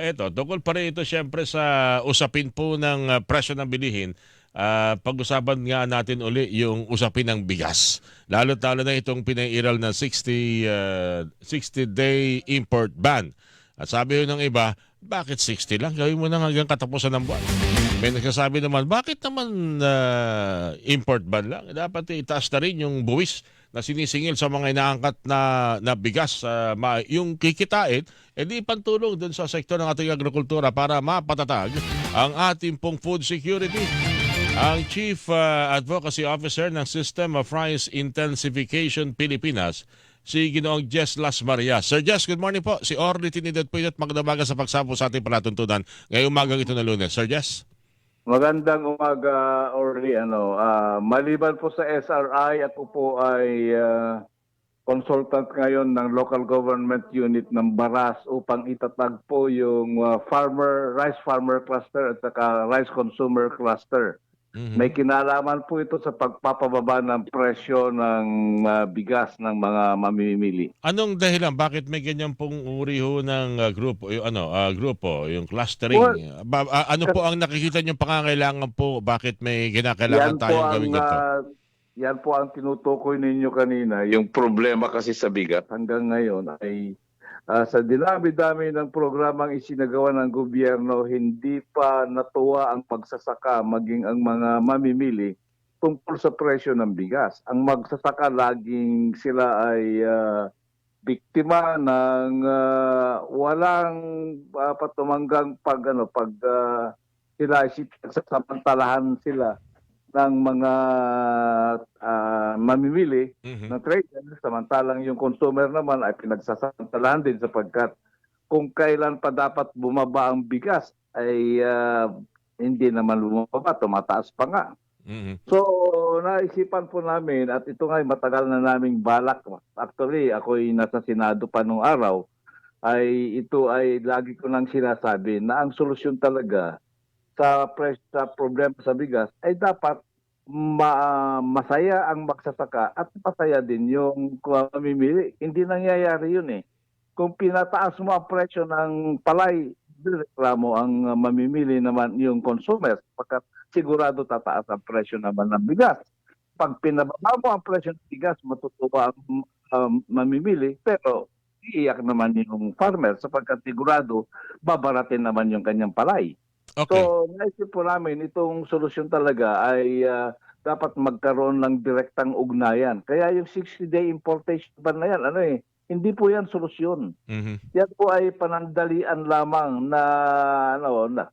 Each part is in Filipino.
Eto, tungkol pa rin ito siyempre sa usapin po ng uh, presyo ng bilihin. Ah, pag-usapan nga natin uli yung usapin ng bigas. Lalo-lalo na itong pinairal na 60 uh, 60-day import ban. At sabi ng iba, bakit 60 lang? Gawin mo na hanggang katapusan ng buwan. May nagsasabi naman, bakit naman ah, import ban lang? Dapat itaas na rin yung buwis na sinisingil sa mga inaangkat na, na bigas. ah, ma- yung kikitain, edi pantulong dun sa sektor ng ating agrikultura para mapatatag ang ating pong food security. Ang Chief ah, Advocacy Officer ng System of Rice Intensification Pilipinas, si Ginoong Jess Las Marias. Sir Jess, good morning po. Si Orly Tinidad po at magdamaga sa pagsapos sa ating palatuntunan ngayong umagang ito na lunes. Sir Jess? Magandang umaga, Orly. Ano, ah, maliban po sa SRI, ako po ay ah, consultant ngayon ng local government unit ng Baras upang itatag po yung ah, farmer rice farmer cluster at saka rice consumer cluster. Mhm. May kinalaman po ito sa pagpapababa ng presyo ng ah, bigas ng mga mamimili. Anong dahilan? Bakit may ganyan pong uri ho ng uh, grupo, yung, ano, ah, grupo, yung clustering? Well, Ba- ah, ano po ang nakikita niyong pangangailangan po? Bakit may ginakailangan tayong ang gawin ganito? ah, yan po ang tinutukoy ninyo kanina. Yung problema kasi sa bigat hanggang ngayon ay ah, sa dinami-dami ng programang isinagawa ng gobyerno, hindi pa natuwa ang pagsasaka maging ang mga mamimili tungkol sa presyo ng bigas. Ang magsasaka laging sila ay ah, biktima ng ah, walang uh, patumanggang pag ano pag ah, sila ay samantalahan sila ng mga ah, mamimili Mhm. ng trader samantalang yung consumer naman ay pinagsasamantalahan din sapagkat kung kailan pa dapat bumaba ang bigas ay ah, hindi naman bumaba, tumataas pa nga. Mhm. So, naisipan po namin at ito nga ay matagal na naming balak. Actually, ako'y nasa Senado pa nung araw ay ito ay lagi ko nang sinasabi na ang solusyon talaga sa pres sa problema sa bigas ay dapat ma- masaya ang magsasaka at masaya din yung mamimili. Hindi nangyayari yun eh. Kung pinataas mo ang presyo ng palay, reklamo ang mamimili naman yung consumer sapagkat sigurado tataas ang presyo naman ng bigas. Pag pinababa mo ang presyo ng bigas, matutuwa ang um, mamimili pero iiyak naman yung farmer sapagkat sigurado babaratin naman yung kanyang palay. Okay. So, naisip po namin, itong solusyon talaga ay ah, dapat magkaroon ng direktang ugnayan. Kaya yung 60-day importation ban na yan, ano eh, hindi po yan solusyon. Mhm. Yan po ay panandalian lamang na, ano, na,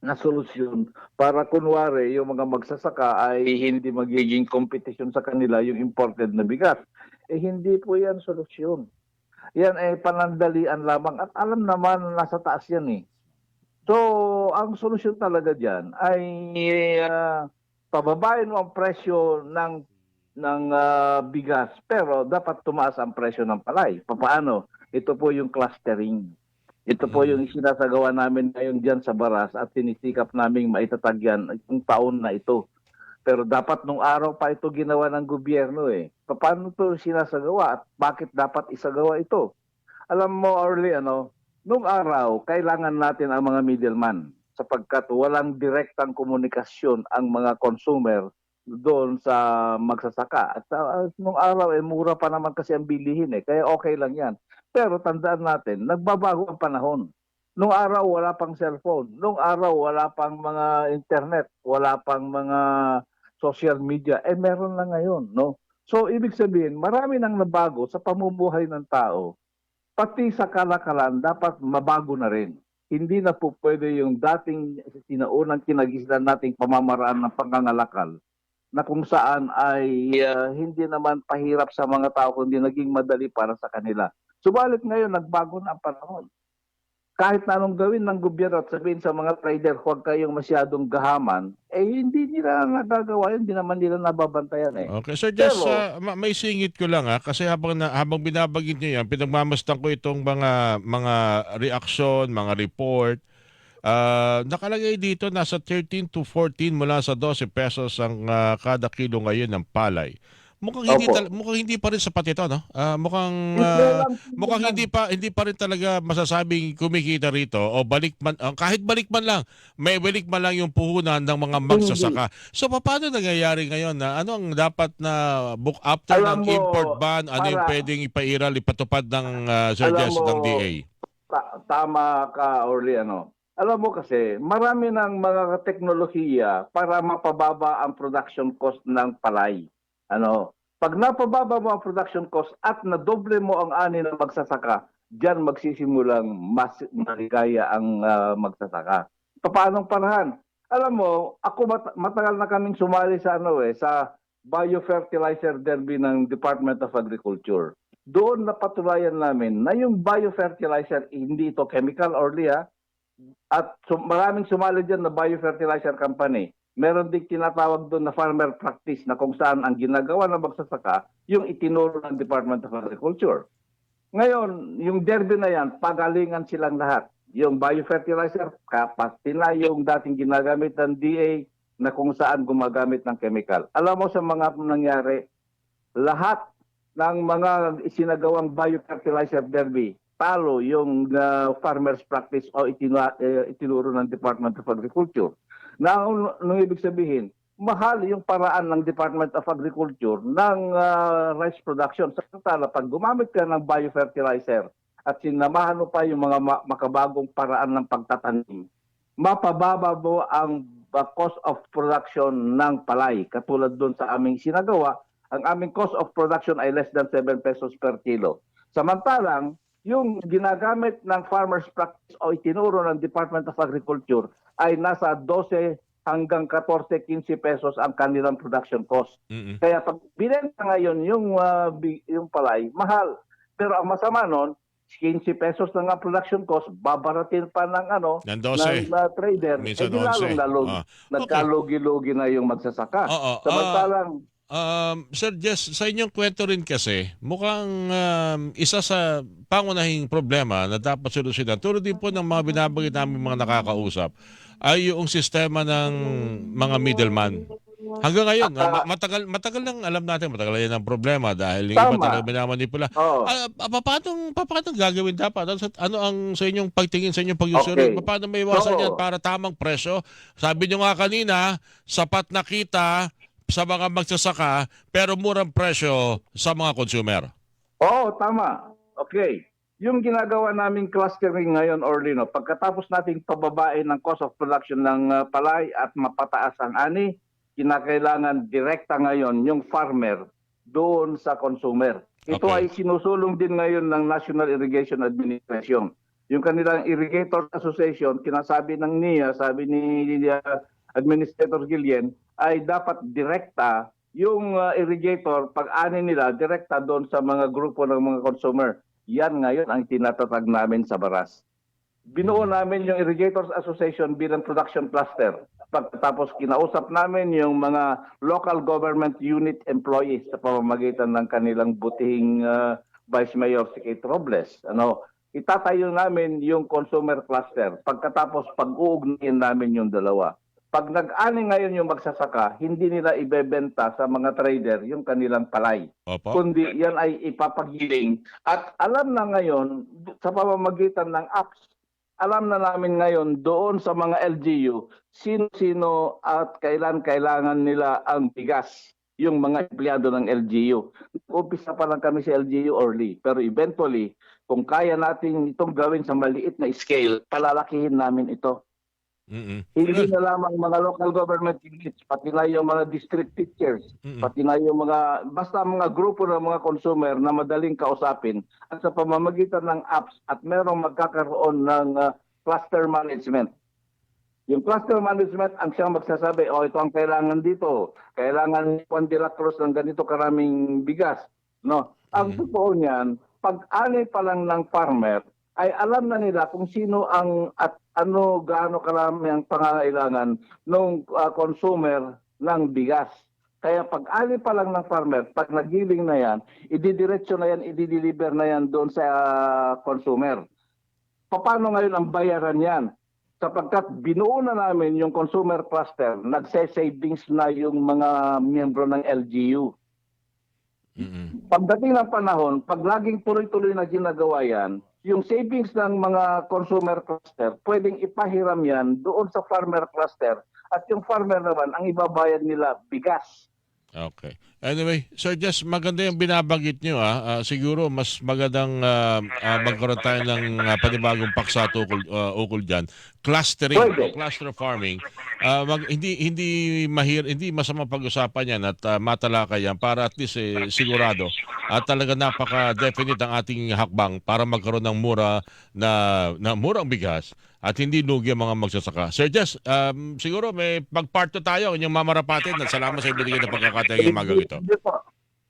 na solusyon para kunwari yung mga magsasaka ay hindi magiging competition sa kanila yung imported na bigas. Eh hindi po yan solusyon. Yan ay panandalian lamang at alam naman nasa taas yan eh. So, ang solusyon talaga diyan ay ah, pababain mo ang presyo ng ng ah, bigas pero dapat tumaas ang presyo ng palay. Paano? Ito po yung clustering. Ito po Mm. yung sinasagawa namin ngayon diyan sa Baras at tinisikap naming maitatag yan yung taon na ito. Pero dapat nung araw pa ito ginawa ng gobyerno eh. Paano to sinasagawa at bakit dapat isagawa ito? Alam mo, Orly, ano, nung araw, kailangan natin ang mga middleman sapagkat walang direktang komunikasyon ang mga consumer doon sa magsasaka. At uh, nung araw, eh, mura pa naman kasi ang bilihin eh. Kaya okay lang yan. Pero tandaan natin, nagbabago ang panahon. Nung araw, wala pang cellphone. Nung araw, wala pang mga internet. Wala pang mga social media. Eh, meron na ngayon, no? So, ibig sabihin, marami nang nabago sa pamumuhay ng tao pati sa kalakalan dapat mabago na rin. Hindi na po pwede yung dating sinaunang kinagislan nating pamamaraan ng pangangalakal na kung saan ay ah, hindi naman pahirap sa mga tao kundi naging madali para sa kanila. Subalit ngayon, nagbago na ang panahon. Kahit na anong gawin ng gobyerno at sabihin sa mga trader, huwag kayong masyadong gahaman, eh hindi nila nagagawa yun, hindi naman nila nababantayan eh. Okay, sir, just Pero- uh, ma- may singit ko lang ha kasi habang na, habang binabagit niyo yan, pinagmamasdan ko itong mga mga reaksyon, mga report. Uh, nakalagay dito nasa 13 to 14 mula sa 12 pesos ang uh, kada kilo ngayon ng palay. Mukhang hindi Opo. tal- mukhang hindi pa rin sapat ito, no? Ah, mukhang Hindi ah, mukhang hindi pa hindi pa rin talaga masasabing kumikita rito o balik man ah, kahit balik man lang may balik man lang yung puhunan ng mga magsasaka. So paano nangyayari ngayon na ano ang dapat na book after Alam ng mo, import ban, ano yung para- pwedeng ipairal ipatupad ng uh, suggest ng Alam mo, DA? Ta- tama ka, Orly, ano. Alam mo kasi, marami ng mga teknolohiya para mapababa ang production cost ng palay. Ano, pag napababa mo ang production cost at nadoble mo ang ani ng magsasaka, diyan magsisimulang mas maligaya ang ah, magsasaka. Paanong parahan? Alam mo, ako mat- matagal na kaming sumali sa ano eh, sa biofertilizer derby ng Department of Agriculture. Doon napatunayan namin na yung biofertilizer, hindi ito chemical orly ha, at sum- maraming sumali dyan na biofertilizer company. Meron din tinatawag doon na farmer practice na kung saan ang ginagawa ng magsasaka yung itinuro ng Department of Agriculture. Ngayon, yung derby na yan, pagalingan silang lahat. Yung biofertilizer, kapati na yung dating ginagamit ng DA na kung saan gumagamit ng chemical. Alam mo sa mga nangyari, lahat ng mga isinagawang biofertilizer derby, talo yung uh, farmers practice o itinua, eh, itinuro ng Department of Agriculture. Na nung ibig sabihin, mahal yung paraan ng Department of Agriculture ng uh, rice production. Samantala, pag gumamit ka ng biofertilizer at sinamahan mo pa yung mga ma- makabagong paraan ng pagtatanim, mapababa mo ang uh, cost of production ng palay. Katulad doon sa aming sinagawa, ang aming cost of production ay less than 7 pesos per kilo. Samantalang, yung ginagamit ng farmers practice o itinuro ng Department of Agriculture ay nasa 12 hanggang 14-15 pesos ang kanilang production cost. Mm-mm. Kaya pag binenta ngayon yung, bi- yung palay, mahal. Pero ang masama nun, 15 pesos na nga production cost, babaratin pa ng ano, Ng 12. ng ah, trader, Minsan eh lalong 11. lalong Ah. nagkalugi-lugi na yung magsasaka. Oo, ah, Samantalang, Um, Sir Jess, sa inyong kwento rin kasi, mukhang um, isa sa pangunahing problema na dapat solusyonan, tulad din po ng mga binabagit namin mga nakakausap, ay yung sistema ng mga middleman. Hanggang ngayon, ma- matagal, matagal lang alam natin, matagal yan ang problema dahil yung iba talaga minamanipula. oh, pa- paano, pa- paano gagawin dapat? Ano, ano ang sa inyong pagtingin, sa inyong pag-usury? Okay. Paano may iwasan So- yan para tamang presyo? Sabi nyo nga kanina, sapat na kita sa mga magsasaka pero murang presyo sa mga consumer. Oo, tama. Okay. Yung ginagawa naming clustering ngayon, Orlino, pagkatapos nating pababain ng cost of production ng uh, palay at mapataas ang ani, kinakailangan direkta ngayon yung farmer doon sa consumer. Ito Okay. ay sinusulong din ngayon ng National Irrigation Administration. Yung kanilang Irrigator Association, kinasabi ng NIA, sabi ni uh, Administrator Gillian, ay dapat direkta yung uh, irrigator, pag-ani nila, direkta doon sa mga grupo ng mga consumer. Yan ngayon ang tinatatag namin sa Baras. Binuo namin yung Irrigators Association bilang production cluster. Pagkatapos kinausap namin yung mga local government unit employees sa pamamagitan ng kanilang butihing uh, Vice Mayor si Kate Robles. Ano, itatayo namin yung consumer cluster. Pagkatapos pag-uugnayin namin yung dalawa. Pag nag-ani ngayon yung magsasaka, hindi nila ibebenta sa mga trader yung kanilang palay Opo. kundi yan ay ipapagiling. At alam na ngayon, sa pamamagitan ng apps, alam na namin ngayon doon sa mga LGU, sino-sino at kailan kailangan nila ang bigas yung mga empleyado ng LGU. Umpisa pa lang kami sa LGU early, pero eventually, kung kaya natin itong gawin sa maliit na scale, palalakihin namin ito. Mm-mm. Hindi na lamang mga local government units, pati na yung mga district teachers, Mm-mm. pati na yung mga, basta mga grupo ng mga consumer na madaling kausapin at sa pamamagitan ng apps at merong magkakaroon ng uh, cluster management. Yung cluster management ang siyang magsasabi, oh ito ang kailangan dito, kailangan Juan de la Cruz ng ganito karaming bigas. No? Ang Mhm. totoo niyan, pag-ani pa lang ng farmer, ay alam na nila kung sino ang at ano gaano karami ang pangangailangan ng consumer ng bigas. Kaya pag ali pa lang ng farmer, pag nagiling na yan, ididiretso na yan, idideliver na yan doon sa ah, consumer. Paano ngayon ang bayaran yan? Sapagkat binuo na namin yung consumer cluster, nagse-savings na yung mga miyembro ng LGU. Mm-mm. Pagdating ng panahon, pag laging tuloy-tuloy na ginagawa yan, yung savings ng mga consumer cluster, pwedeng ipahiram yan doon sa farmer cluster at yung farmer naman, ang ibabayad nila bigas. Okay. Anyway, Sir Jess, maganda yung binabagit nyo. Ah. Ah, siguro mas magandang ah, ah, magkaroon tayo ng ah, panibagong paksa tukol, ah, ukol dyan. Clustering, Pwede. cluster farming. Ah, mag, hindi hindi mahir, hindi masama pag-usapan yan at ah, matalakay yan para at least eh, sigurado at talaga napaka-definite ang ating hakbang para magkaroon ng mura na, na murang bigas at hindi lugi ang mga magsasaka. Sir Jess, um, siguro may pag-part 2 tayo inyong mamarapatin at salamat sa ibigay na pagkakataon ng magang ito.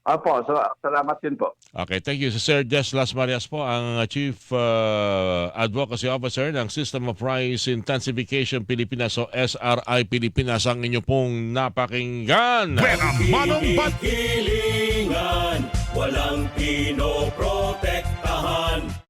Apo, sa- salamat din po. Okay, thank you. Si Sir Jess Las Marias po, ang Chief uh, Advocacy Officer ng System of Price Intensification Pilipinas o SRI Pilipinas ang inyo pong napakinggan. Manong Hilingan, walang pinoprotektahan.